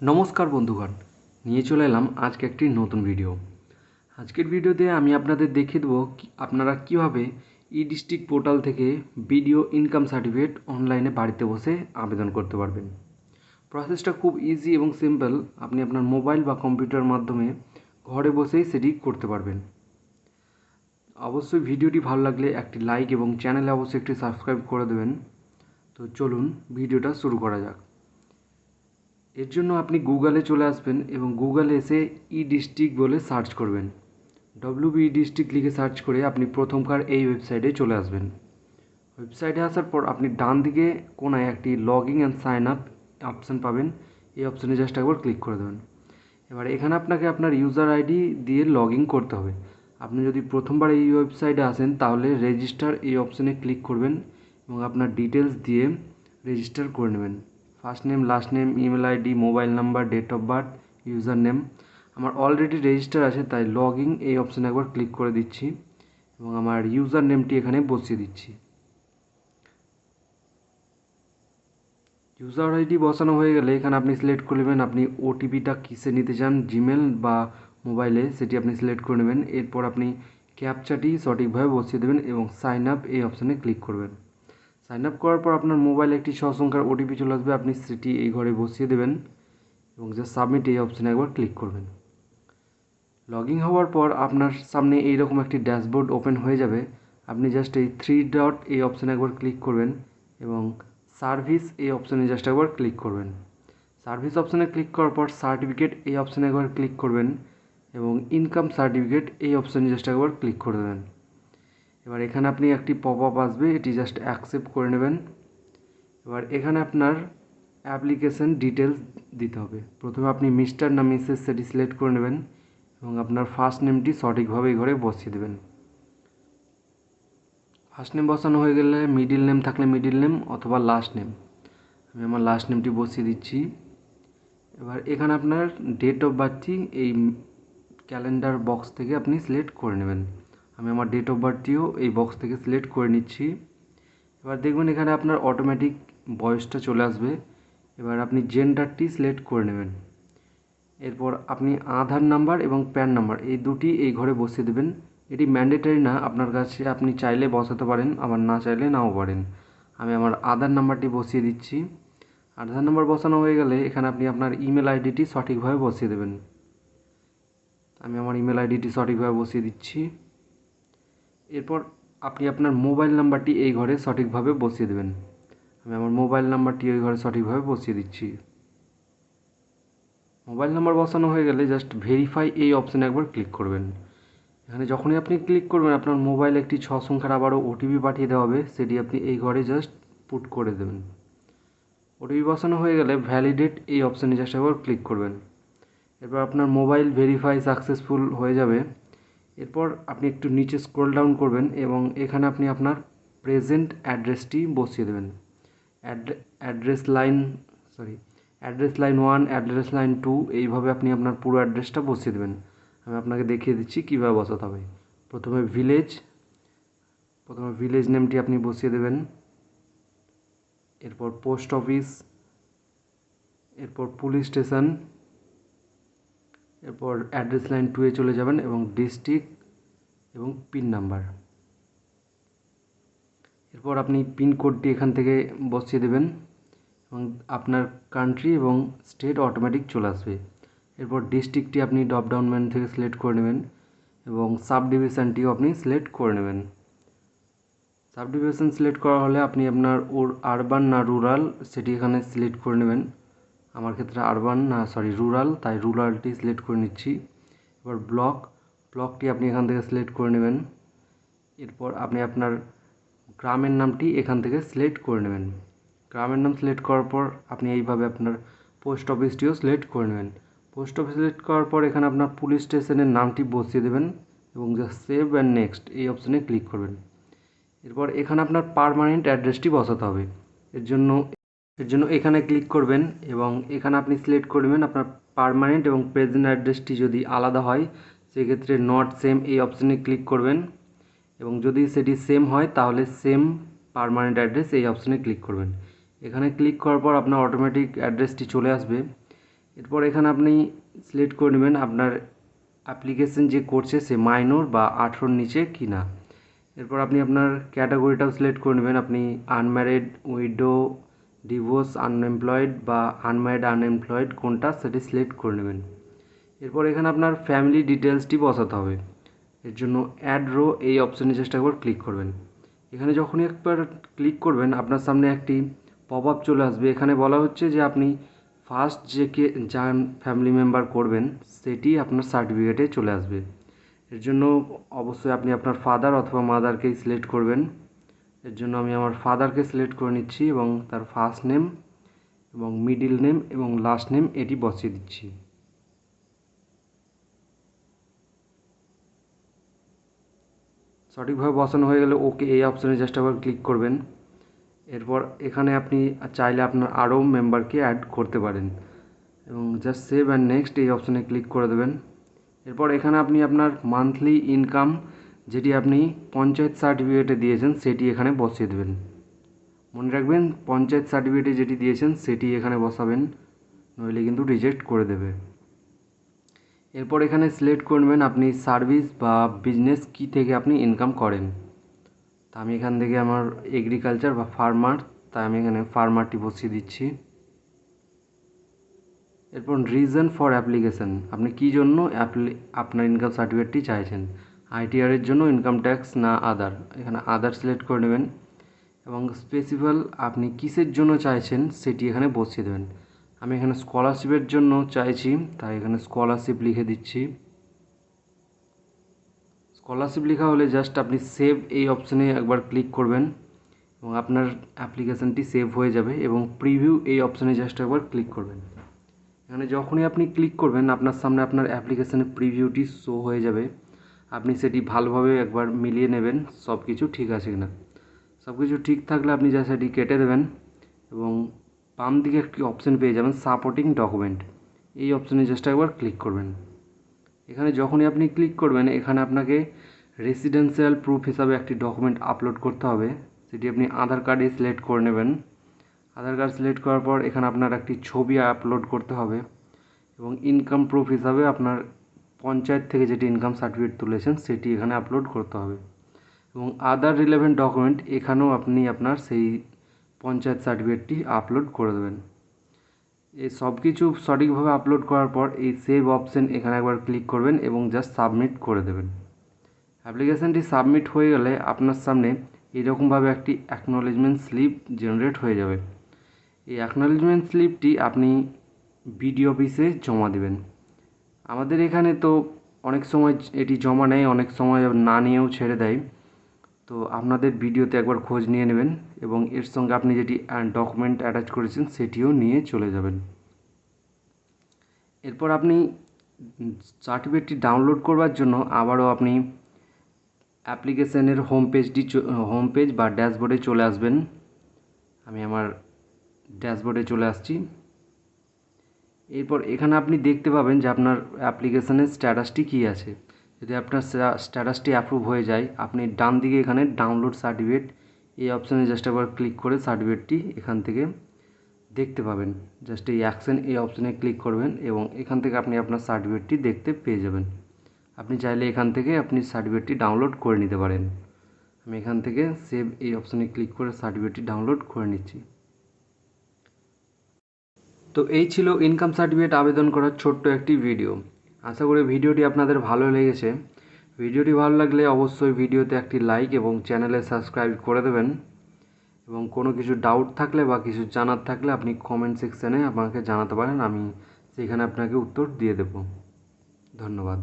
নমস্কার বন্ধুগণ, নিয়ে চলে এলাম আজকে একটি নতুন ভিডিও। আজকের ভিডিওতে আমি আপনাদের দেখিয়ে দেবো আপনারা কীভাবে ই ডিস্ট্রিক্ট পোর্টাল থেকে বিডিও ইনকাম সার্টিফিকেট অনলাইনে বাড়িতে বসে আবেদন করতে পারবেন। প্রসেসটা খুব ইজি এবং সিম্পল আপনি আপনার মোবাইল বা কম্পিউটার মাধ্যমে ঘরে বসেই সেটি করতে পারবেন। অবশ্যই ভিডিওটি ভালো লাগলে একটি লাইক এবং চ্যানেলে অবশ্যই একটি সাবস্ক্রাইব করে দেবেন। তো চলুন ভিডিওটা শুরু করা যাক। এর জন্য আপনি গুগলে চলে আসবেন এবং গুগলে এসে ই ডিস্ট্রিক্ট বলে সার্চ করবেন। ডব্লিউবি ডিস্ট্রিক্ট লিখে সার্চ করে আপনি প্রথমকার এই ওয়েবসাইটে চলে আসবেন। ওয়েবসাইটে আসার পর আপনি ডান দিকে কোনায় একটি login and sign up option পাবেন। এই অপশানে জাস্ট একবার ক্লিক করে দেবেন। এবার এখানে আপনাকে আপনার ইউজার আইডি দিয়ে লগ ইন করতে হবে। আপনি যদি প্রথমবার এই ওয়েবসাইটে আসেন তাহলে রেজিস্টার এই অপশানে ক্লিক করবেন এবং আপনার ডিটেলস দিয়ে রেজিস্টার করে নেবেন। First name, last name, email ID, mobile number, date of birth, user name. আমার অলরেডি রেজিস্টার আছে, তাই লগ ইন এই অপশানে একবার ক্লিক করে দিচ্ছি এবং আমার ইউজার নেমটি এখানে বসিয়ে দিচ্ছি। ইউজার আইডি বসানো হয়ে গেলে এখানে আপনি সিলেক্ট করে নেবেন, আপনি ওটিপিটা কিসে নিতে চান, জিমেল বা মোবাইলে সেটি আপনি সিলেক্ট করে নেবেন। এরপর আপনি ক্যাপচাটি সঠিকভাবে বসিয়ে দেবেন এবং সাইন আপ এই অপশানে ক্লিক করবেন। সাইন আপ করার পর আপনার মোবাইলে একটি সংখ্যার ওটিপি চলে আসবে। আপনি সেটি এই ঘরে বসিয়ে দেবেন এবং জাস্ট সাবমিট এই অপশানে একবার ক্লিক করবেন। লগ ইন হওয়ার পর আপনার সামনে এইরকম একটি ড্যাশবোর্ড ওপেন হয়ে যাবে। আপনি জাস্ট এই থ্রি ডট এই অপশানে একবার ক্লিক করবেন এবং সার্ভিস এই অপশানে জাস্ট একবার ক্লিক করবেন। সার্ভিস অপশানে ক্লিক করার পর সার্টিফিকেট এই অপশানে একবার ক্লিক করবেন এবং ইনকাম সার্টিফিকেট এই অপশানে জাস্ট একবার ক্লিক করে দেবেন। এবার এখানে আপনি একটি পপ আপ আসবে, এটি জাস্ট অ্যাকসেপ্ট করে নেবেন। এবার এখানে আপনার অ্যাপ্লিকেশন ডিটেলস দিতে হবে। প্রথমে আপনি মিস্টার না মিসেস সেটি সিলেক্ট করে নেবেন এবং আপনার ফার্স্ট নেমটি সঠিকভাবে ঘরে বসিয়ে দেবেন। ফার্স্ট নেম বসানো হয়ে গেলে মিডিল নেম থাকলে মিডিল নেম অথবা লাস্ট নেম আমি আমার লাস্ট নেমটি বসিয়ে দিচ্ছি। এবার এখানে আপনার ডেট অফ বার্থটি এই ক্যালেন্ডার বক্স থেকে আপনি সিলেক্ট করে নেবেন। আমি আমার ডেট অফ বার্থটিও এই বক্স থেকে সিলেক্ট করে নিচ্ছি। এবার দেখবেন এখানে আপনার অটোমেটিক বয়সটা চলে আসবে। এবার আপনি জেন্ডারটি সিলেক্ট করে নেবেন। এরপর আপনি আধার নাম্বার এবং প্যান নাম্বার এই দুটি এই ঘরে বসিয়ে দেবেন। এটি ম্যান্ডেটারি না, আপনার কাছে আপনি চাইলে বসাতে পারেন, আবার না চাইলে নাও পারেন। আমি আমার আধার নাম্বারটি বসিয়ে দিচ্ছি। আধার নাম্বার বসানো হয়ে গেলে এখানে আপনি আপনার ইমেল আইডিটি সঠিকভাবে বসিয়ে দেবেন। আমি আমার ইমেল আইডিটি সঠিকভাবে বসিয়ে দিচ্ছি। এরপর আপনি আপনার মোবাইল নাম্বারটি এই ঘরে সঠিকভাবে বসিয়ে দেবেন। আমি আমার মোবাইল নাম্বারটি ওই ঘরে সঠিকভাবে বসিয়ে দিচ্ছি। মোবাইল নাম্বার বসানো হয়ে গেলে জাস্ট ভেরিফাই এই অপশানে একবার ক্লিক করবেন। এখানে যখনই আপনি ক্লিক করবেন, আপনার মোবাইলে একটি ছ সংখ্যার আবারও ওটিপি পাঠিয়ে দেওয়া হবে, সেটি আপনি এই ঘরে জাস্ট পুট করে দেবেন। ওটিপি বসানো হয়ে গেলে ভ্যালিডেট এই অপশানে জাস্ট একবার ক্লিক করবেন। এরপর আপনার মোবাইল ভেরিফাই সাকসেসফুল হয়ে যাবে। এরপর আপনি একটু নিচে স্ক্রল ডাউন করবেন এবং এখানে আপনি আপনার প্রেজেন্ট অ্যাড্রেসটি বসিয়ে দেবেন। Address line sorry address line one address line two এইভাবে আপনি আপনার পুরো অ্যাড্রেসটা বসিয়ে দেবেন। আমি আপনাকে দেখিয়ে দিচ্ছি কীভাবে বসাতে হবে। প্রথমে ভিলেজ প্রথমে ভিলেজ নেমটি আপনি বসিয়ে দেবেন। এরপর পোস্ট অফিস এরপর পুলিশ স্টেশন এরপর অ্যাড্রেস লাইন টুয়ে চলে যাবেন এবং ডিস্ট্রিক্ট এবং পিন নাম্বার এরপর আপনি পিনকোডটি এখান থেকে বসিয়ে দেবেন এবং আপনার কান্ট্রি এবং স্টেট অটোমেটিক চলে আসবে। এরপর ডিস্ট্রিক্টটি আপনি ড্রপ ডাউন থেকে সিলেক্ট করে নেবেন এবং সাব ডিভিশনটিও আপনি সিলেক্ট করে নেবেন। সাব ডিভিশন সিলেক্ট করা হলে আপনি আপনার ওর আরবান না রুরাল সেটি এখানে সিলেক্ট করে নেবেন। আমার ক্ষেত্রে আরবান না সরি রুরাল তাই রুরালটি সিলেক্ট করে নিচ্ছি। এবার ব্লক ব্লকটি আপনি এখান থেকে সিলেক্ট করে নেবেন। এরপর আপনি আপনার গ্রামের নামটি এখান থেকে সিলেক্ট করে নেবেন। গ্রামের নাম সিলেক্ট করার পর আপনি এইভাবে আপনার পোস্ট অফিসটিও সিলেক্ট করে নেবেন। পোস্ট অফিস সিলেক্ট করার পর এখানে আপনার পুলিশ স্টেশনের নামটি বসিয়ে দেবেন এবং সেভ অ্যান্ড নেক্সট এই অপশানে ক্লিক করবেন। এরপর এখানে আপনার পারমানেন্ট অ্যাড্রেসটি বসাতে হবে। এর জন্য এর জন্য এখানে ক্লিক করবেন এবং এখানে আপনি সিলেক্ট করবেন আপনার পারমানেন্ট এবং প্রেজেন্ট অ্যাড্রেসটি যদি আলাদা হয়, সেক্ষেত্রে নট সেম এই অপশানে ক্লিক করবেন। এবং যদি সেটি সেম হয়, তাহলে সেম পারমানেন্ট অ্যাড্রেস এই অপশানে ক্লিক করবেন। এখানে ক্লিক করার পর আপনার অটোমেটিক অ্যাড্রেসটি চলে আসবে। এরপর এখানে আপনি সিলেক্ট করে নেবেন আপনার অ্যাপ্লিকেশন যে করছে সে মাইনর বা আঠেরোর নিচে কি না এরপর আপনি আপনার ক্যাটাগরিটাও সিলেক্ট করে নেবেন। আপনি আনম্যারিড উইডো ডিভোর্স আনএমপ্লয়েড বা আনম্যারিড আনএমপ্লয়েড কোনটা সেটি সিলেক্ট করে নেবেন। এরপর এখানে আপনার ফ্যামিলি ডিটেলসটি বসাতে হবে। এর জন্য অ্যাড রো এই অপশানে চেষ্টা একবার ক্লিক করবেন। এখানে যখনই একবার ক্লিক করবেন, আপনার সামনে একটি পপ আপ চলে আসবে। এখানে বলা হচ্ছে যে আপনি ফার্স্ট যে কে যান ফ্যামিলি মেম্বার করবেন, সেটি আপনার সার্টিফিকেটে চলে আসবে। এর জন্য অবশ্যই আপনি আপনার ফাদার অথবা মাদারকেই সিলেক্ট করবেন। এর জন্য আমি আমার ফাদারকে সিলেক্ট করে নিচ্ছি এবং তার ফার্স্ট নেম এবং মিডিল নেম এবং লাস্ট নেম এটি বসিয়ে দিচ্ছি। সঠিকভাবে বসানো হয়ে গেলে ওকে এই অপশানে জাস্ট আবার ক্লিক করবেন। এরপর এখানে আপনি চাইলে আপনার আরও মেম্বারকে অ্যাড করতে পারেন এবং জাস্ট সেভ অ্যান্ড নেক্সট এই অপশানে ক্লিক করে দেবেন। এরপর এখানে আপনি আপনার মান্থলি ইনকাম যেটি আপনি পঞ্চায়েত সার্টিফিকেটে দিয়েছেন, সেটি এখানে বসিয়ে দেবেন। মনে রাখবেন, পঞ্চায়েত সার্টিফিকেটে যেটি দিয়েছেন, সেটি এখানে বসাবেন, নইলে কিন্তু রিজেক্ট করে দেবে। এরপর এখানে সিলেক্ট করবেন আপনি সার্ভিস বা বিজনেস কি থেকে আপনি ইনকাম করেন। তা আমি এখান থেকে আমার এগ্রিকালচার বা ফার্মার তাই আমি এখানে ফার্মারটি বসিয়ে দিচ্ছি। এরপর রিজন ফর অ্যাপ্লিকেশান আপনি কি জন্য আপনার ইনকাম সার্টিফিকেটটি চাইছেন? আইটিআরের জন্য ইনকাম ট্যাক্স না আদার এখানে আদার সিলেক্ট করে নেবেন। এবং স্পেসিফাল আপনি কিসের জন্য চাইছেন সেটি এখানে বসিয়ে দেবেন। আমি এখানে স্কলারশিপের জন্য চাইছি, তাই এখানে স্কলারশিপ লিখে দিচ্ছি। স্কলারশিপ লেখা হলে জাস্ট আপনি সেভ এই অপশানে একবার ক্লিক করবেন এবং আপনার অ্যাপ্লিকেশানটি সেভ হয়ে যাবে এবং প্রিভিউ এই অপশানে জাস্ট একবার ক্লিক করবেন। এখানে যখনই আপনি ক্লিক করবেন, আপনার সামনে আপনার অ্যাপ্লিকেশানের প্রিভিউটি শো হয়ে যাবে। আপনি সেটি ভালোভাবে একবার মিলিয়ে নেবেন সব কিছু ঠিক আছে কিনা। সব কিছু ঠিক থাকলে আপনি যা সেটি কেটে দেবেন এবং বাম দিকে একটি অপশান পেয়ে যাবেন সাপোর্টিং ডকুমেন্ট এই অপশানে জাস্ট একবার ক্লিক করবেন। এখানে যখনই আপনি ক্লিক করবেন, এখানে আপনাকে রেসিডেন্সিয়াল প্রুফ হিসাবে একটি ডকুমেন্ট আপলোড করতে হবে। সেটি আপনি আধার কার্ডে সিলেক্ট করে নেবেন। আধার কার্ড সিলেক্ট করার পর এখানে আপনার একটি ছবি আপলোড করতে হবে এবং ইনকাম প্রুফ হিসাবে আপনার পঞ্চায়েত থেকে যেটি ইনকাম সার্টিফিকেট তুলেছেন, সেটি এখানে আপলোড করতে হবে। এবং আদার রিলেভেন্ট ডকুমেন্ট এখানেও আপনি আপনার সেই পঞ্চায়েত সার্টিফিকেটটি আপলোড করে দেবেন। এই সব কিছু সঠিকভাবে আপলোড করার পর এই সেভ অপশান এখানে একবার ক্লিক করবেন এবং জাস্ট সাবমিট করে দেবেন। অ্যাপ্লিকেশানটি সাবমিট হয়ে গেলে আপনার সামনে এরকমভাবে একটি অ্যাকনোলেজমেন্ট স্লিপ জেনারেট হয়ে যাবে। এই অ্যাকনোলেজমেন্ট স্লিপটি আপনি বিডি অফিসে জমা দেবেন। আমাদের এখানে তো অনেক সময় এটি জমা নেয়, অনেক সময় না নিয়েও ছেড়ে দেয়। তো আপনাদের ভিডিওতে একবার খোঁজ নিয়ে নেবেন এবং এর সঙ্গে আপনি যেটি ডকুমেন্ট অ্যাটাচ করেছেন সেটিও নিয়ে চলে যাবেন। এরপর আপনি সার্টিফিকেটটি ডাউনলোড করবার জন্য আবারও আপনি অ্যাপ্লিকেশানের হোম পেজটি হোম পেজ বা ড্যাশবোর্ডে চলে আসবেন। আমি আমার ড্যাশবোর্ডে চলে আসছি। এরপর এখানে আপনি দেখতে পাবেন যে আপনার অ্যাপ্লিকেশানের স্ট্যাটাসটি কী আছে। যদি আপনার স্ট্যাটাসটি অ্যাপ্রুভ হয়ে যায়, আপনি ডান দিকে এখানে ডাউনলোড সার্টিফিকেট এই অপশানে জাস্ট একবার ক্লিক করে সার্টিফিকেটটি এখান থেকে দেখতে পাবেন। জাস্ট এই অ্যাকশন এই অপশানে ক্লিক করবেন এবং এখান থেকে আপনি আপনার সার্টিফিকেটটি দেখতে পেয়ে যাবেন। আপনি চাইলে এখান থেকে আপনি সার্টিফিকেটটি ডাউনলোড করে নিতে পারেন। আমি এখান থেকে সেভ এই অপশানে ক্লিক করে সার্টিফিকেটটি ডাউনলোড করে নিচ্ছি। তো এই ছিল ইনকাম সার্টিফিকেট আবেদন করার ছোট্ট একটি ভিডিও আশা করি ভিডিওটি আপনাদের ভালো লেগেছে। ভিডিওটি ভালো লাগলে অবশ্যই ভিডিওতে একটি লাইক এবং চ্যানেলে সাবস্ক্রাইব করে দেবেন। এবং কোনো কিছু ডাউট থাকলে বা কিছু জানার থাকলে আপনি কমেন্ট সেকশানে আমাকে জানাতে পারেন, আমি সেখানে আপনাকে উত্তর দিয়ে দেব। ধন্যবাদ।